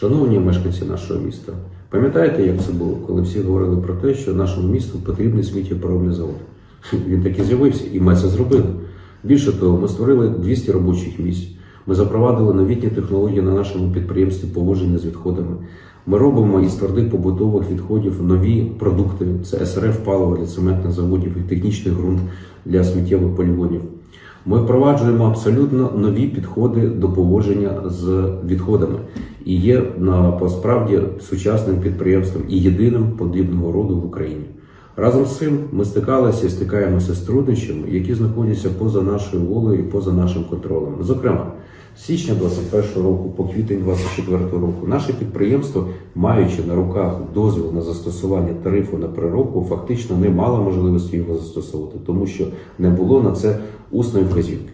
Шановні мешканці нашого міста, пам'ятаєте, як це було, коли всі говорили про те, що нашому місту потрібний сміттєпоробний завод? Він таки з'явився, і ми це зробили. Більше того, ми створили 200 робочих місць. Ми запровадили новітні технології на нашому підприємстві поводження з відходами. Ми робимо із твердих побутових відходів нові продукти: це СРФ паливо для цементних заводів і технічний ґрунт для сміттєвих полігонів. Ми впроваджуємо абсолютно нові підходи до поводження з відходами і є на посправді сучасним підприємством і єдиним подібного роду в Україні. Разом з цим ми стикалися і стикаємося з труднощами, які знаходяться поза нашою волею і поза нашим контролем. Зокрема, з січня 21 року по квітень 24 року наше підприємство, маючи на руках дозвіл на застосування тарифу на переробку, фактично не мало можливості його застосовувати, тому що не було на це усної вказівки.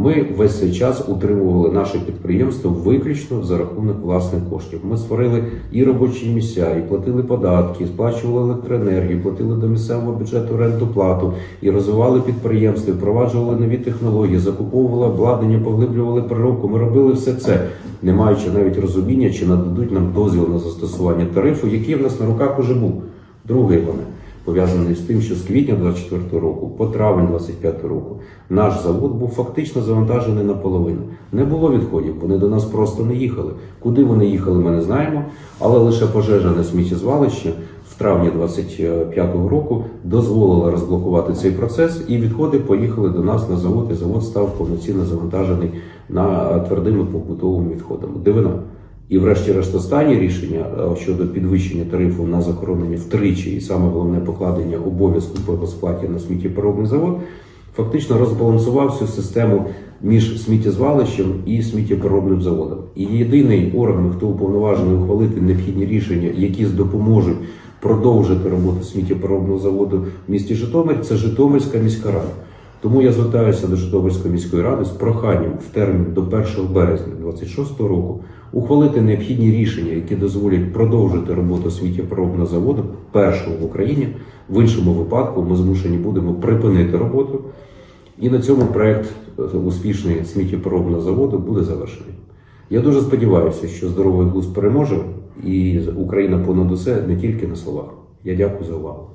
Ми весь цей час утримували наше підприємство виключно за рахунок власних коштів. Ми створили і робочі місця, і платили податки, і сплачували електроенергію, платили до місцевого бюджету ренту плату, і розвивали підприємство, і впроваджували нові технології, закуповували обладнання, поглиблювали переробку. Ми робили все це, не маючи навіть розуміння, чи нададуть нам дозвіл на застосування тарифу, який в нас на руках уже був. Другий момент пов'язаний з тим, що з квітня 24 року по травень 25 року наш завод був фактично завантажений наполовину. Не було відходів, вони до нас просто не їхали. Куди вони їхали, ми не знаємо. Але лише пожежа на сміттєзвалище в травні 25 року дозволила розблокувати цей процес, і відходи поїхали до нас на завод, і завод став повноцінно завантажений на твердими побутовими відходами. Дивина. І, врешті-решт, останнє рішення е, щодо підвищення тарифу на захоронення втричі, і саме головне покладення обов'язку по сплаті на сміттєпереробний завод, фактично розбалансував всю систему між сміттєзвалищем і сміттєпереробним заводом. І єдиний орган, хто уповноважений ухвалити необхідні рішення, які допоможуть продовжити роботу сміттєпереробного заводу в місті Житомир, це Житомирська міська рада. Тому я звертаюся до Житомирської міської ради з проханням в термін до 1 березня 2026 року ухвалити необхідні рішення, які дозволять продовжити роботу сміттєпоробного заводу першого в Україні. В іншому випадку ми змушені будемо припинити роботу, і на цьому проект е, успішний сміттєпоробного заводу буде завершений. Я дуже сподіваюся, що здоровий глузд переможе, і Україна понад усе не тільки на словах. Я дякую за увагу.